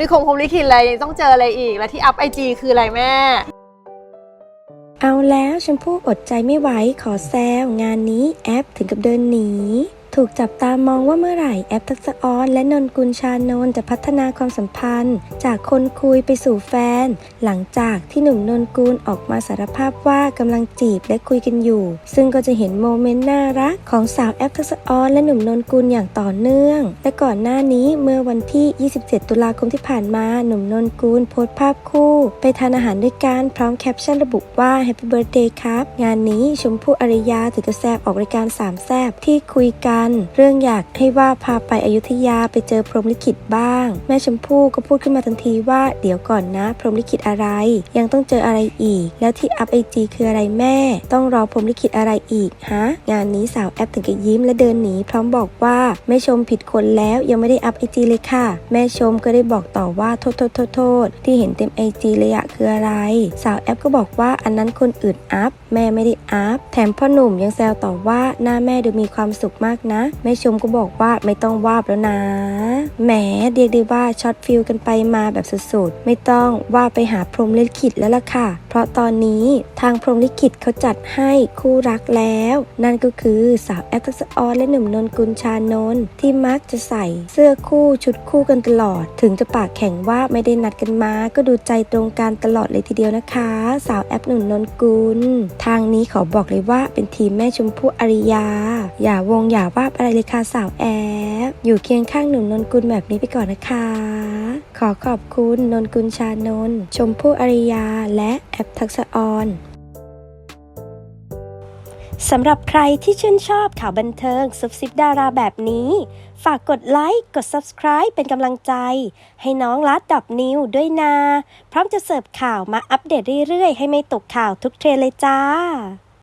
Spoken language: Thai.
ลิคงคงลิขิตอะไรต้องเจออะไรอีก และที่อัพไอจีคืออะไรแม่ เอาแล้วชมพู่อดใจไม่ไหวขอแซว งานนี้แอปถึงกับเดินหนี ถูกจับตามองว่าเมื่อไหร่แอปทักษะออน และนนกุลชานนท์จะพัฒนาความสัมพันธ์ จากคนคุยไปสู่แฟน หลังจากที่หนุ่มนนกุลออกมาสารภาพว่ากำลังจีบและคุยกันอยู่ ซึ่งก็จะเห็นโมเมนต์น่ารักของสาวแอปทักษออนและหนุ่มนนกุลอย่างต่อเนื่อง และก่อนหน้านี้เมื่อวันที่ 27 ตุลาคมที่ผ่านมาหนุ่มนนกุลโพสต์ภาพคู่ ไปทานอาหารด้วยกันพร้อมแคปชั่นระบุว่า Happy Birthday ครับ งานนี้ชมพู่อารยาถึงกับแซบออกรายการสามแซบที่คุยกัน เรื่องอยากให้ว่าพาไปอยุธยาไปเจอพรหมลิขิตบ้าง แม่ชมพู่ก็พูดขึ้นมาทันทีว่าเดี๋ยวก่อนนะพรหมลิขิตอะไร ยังต้องเจออะไรอีก แล้วที่อัพไอจีคืออะไรแม่ ต้องรอพรมลิขิตอะไรอีกฮะ งานนี้สาวแอปถึงกับยิ้มและเดินหนีพร้อมบอกว่าแม่ชมผิดคนแล้วยังไม่ได้อัพไอจีเลยค่ะ แม่ชมก็ได้บอกต่อว่าโทษโทษโทษโทษที่เห็นเต็มไอจีเลยอะคืออะไร สาวแอปก็บอกว่าอันนั้นคนอื่นอัพแม่ไม่ได้อัพแถมพ่อหนุ่มยังแซวต่อว่าหน้าแม่ดูมีความสุขมากนะ แม่ชมก็บอกว่าไม่ต้องวาบแล้วนะแหมเรียกได้ว่าช็อตฟิลกันไปมาแบบสุดๆ ไม่ต้องว่าไปหาพรหมลิขิตแล้วล่ะค่ะ เพราะตอนนี้ทางพรหมลิขิตเขาจัดให้คู่รักแล้ว นั่นก็คือสาวแอปทักษออนและหนุ่มนนกุลชานนท์ที่มักจะใส่เสื้อคู่ชุดคู่กันตลอด ถึงจะปากแข็งว่าไม่ได้นัดกันมาก็ดูใจตรงกันตลอดเลยทีเดียวนะคะ สาวแอปหนุ่มนนกุลทางนี้ขอบอกเลยว่าเป็นทีมแม่ชมพู่อริยา อย่าวงอย่าว่าอะไรเลยค่ะสาวแอปอยู่เคียงข้างหนุ่มนนกุลแบบนี้ไปก่อนนะคะ ขอขอบคุณนนกุลชานนชมพู่อริยา และแอปทักษะออนสำหรับใครที่ชื่นชอบข่าวบันเทิงซุบซิบดาราแบบนี้ ฝากกดไลค์ กด Subscribe เป็นกำลังใจ ให้น้องลัดดอบนิวด้วยนะพร้อมจะเสิร์ฟข่าวมาอัปเดตเรื่อยๆ ให้ไม่ตกข่าวทุกเทรนเลยจ้า